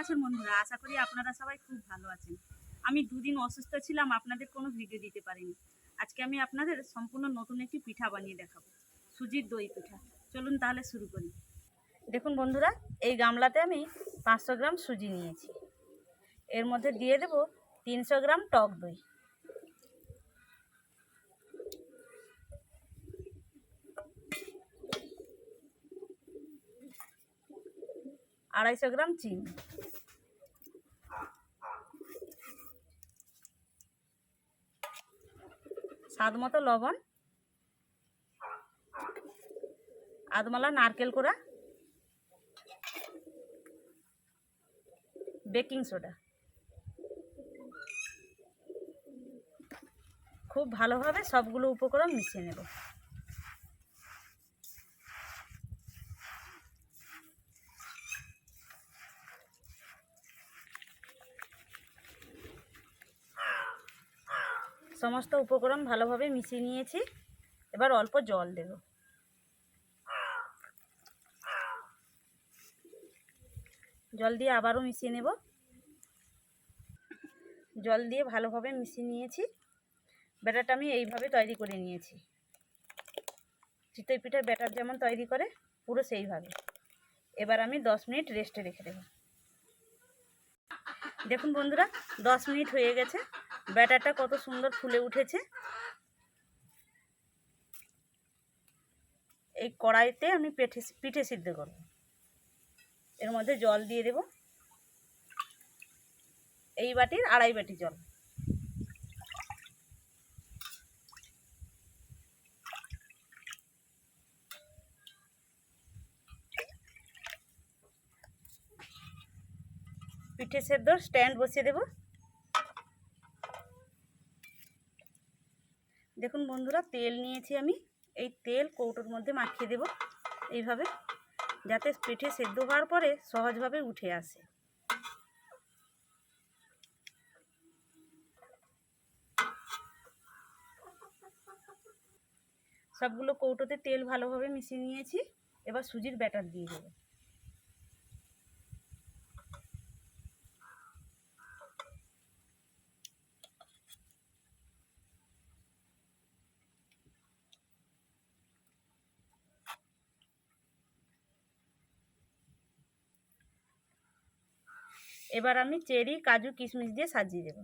আছেন বন্ধুরা, আশা করি আপনারা সবাই খুব ভালো আছেন। আমি দুদিন অসুস্থ ছিলাম, আপনাদের কোনো ভিডিও দিতে পারিনি। আজকে আমি আপনাদের সম্পূর্ণ নতুন একটি পিঠা বানিয়ে দেখাবো, সুজির দই পিঠা। চলুন তাহলে শুরু করি। দেখুন বন্ধুরা, এই গামলাতে আমি পাঁচশো গ্রাম সুজি নিয়েছি। এর মধ্যে দিয়ে দেব তিনশো গ্রাম টক দই। আড়াইশো গ্রাম চিনি। স্বাদ মতো লবণ। আদমালা নারকেল কোড়া। Baking soda. খুব ভালোভাবে সবগুলো উপকরণ মিশিয়ে নেব। সমস্ত উপকরণ ভালোভাবে মিশিয়ে নিয়েছি। এবার অল্প জল দেব। জল দিয়ে আবারও মিশিয়ে নেব। জল দিয়ে ভালোভাবে মিশিয়ে নিয়েছি। ব্যাটারটা আমি এইভাবে তৈরি করে নিয়েছি। চিতই পিঠার ব্যাটার যেমন তৈরি করে, পুরো সেইভাবে। এবার আমি দশ মিনিট রেস্টে রেখে দেব। দেখুন বন্ধুরা, দশ মিনিট হয়ে গেছে। ব্যাটারটা কত সুন্দর ফুলে উঠেছে। এই কড়াইতে আমি পেঠে পিঠে সিদ্ধ করব। এর মধ্যে জল দিয়ে দেব। এই বাটির আড়াই বাটি জল। পিঠে সেদ্ধ স্ট্যান্ড বসিয়ে দেব। দেখুন বন্ধুরা, তেল নিয়েছি আমি। এই তেল কৌটোর মধ্যে মাখিয়ে দেব এইভাবে, যাতে পিঠে সেদ্ধ হওয়ার পরে সহজভাবে উঠে আসে। সবগুলো কৌটোতে তেল ভালোভাবে মিশিয়ে নিয়েছি। এবার সুজির ব্যাটার দিয়ে দেবো। এবার আমি চেরি কাজু কিশমিশ দিয়ে সাজিয়ে দেব।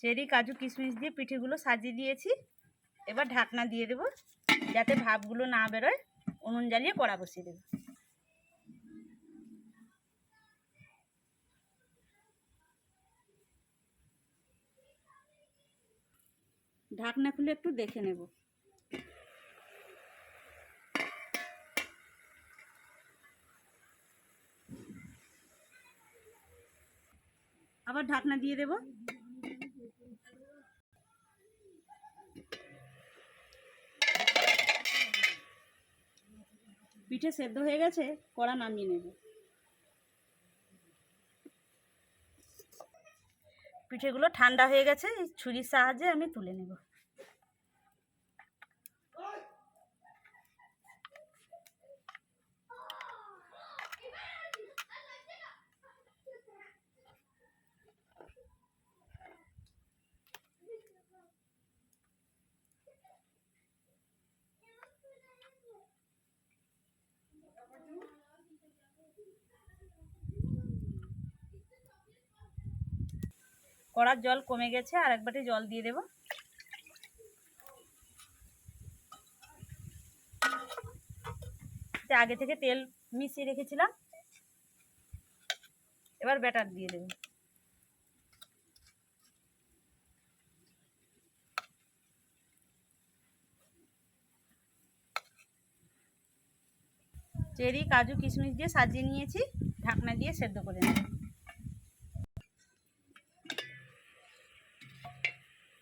চেরি, কাজু, কিশমিশ দিয়ে পিঠেগুলো সাজিয়ে দিয়েছি। এবার ঢাকনা দিয়ে দেব, যাতে ভাপগুলো না বেরোয়। উনুন জ্বালিয়ে কড়া বসিয়ে দেব। ঢাকনা খুলে একটু দেখে নেব। আবার ঢাকনা দিয়ে দেব। পিঠে সেদ্ধ হয়ে গেছে, কড়া নামিয়ে নেব। পিঠেগুলো ঠান্ডা হয়ে গেছে ছুরির সাহায্যে আমি তুলে নেব। কড়ার জল কমে গেছে, আর এক বাটি জল দিয়ে দেব। আগে থেকে তেল মিশিয়ে রেখেছিলাম। এবার ব্যাটার দিয়ে দেব। চেরি, কাজু, কিশমিশ দিয়ে সাজিয়ে নিয়েছি। ঢাকনা দিয়ে সেদ্ধ করে নেব।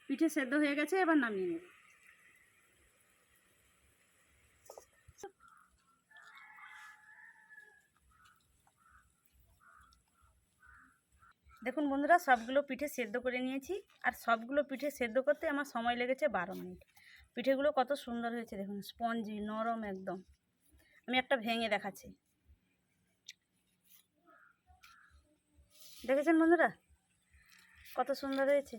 পিঠে সেদ্ধ হয়ে গেছে, এবার নামিয়ে নেব। দেখুন বন্ধুরা, সবগুলো পিঠে সেদ্ধ করে নিয়েছি, আর সবগুলো পিঠে সেদ্ধ করতে আমার সময় লেগেছে বারো মিনিট। পিঠেগুলো কত সুন্দর হয়েছে, দেখুন, স্পঞ্জি, নরম একদম। আমি একটা ভেঙে দেখাচ্ছি। দেখেছেন বন্ধুরা? কত সুন্দর হয়েছে।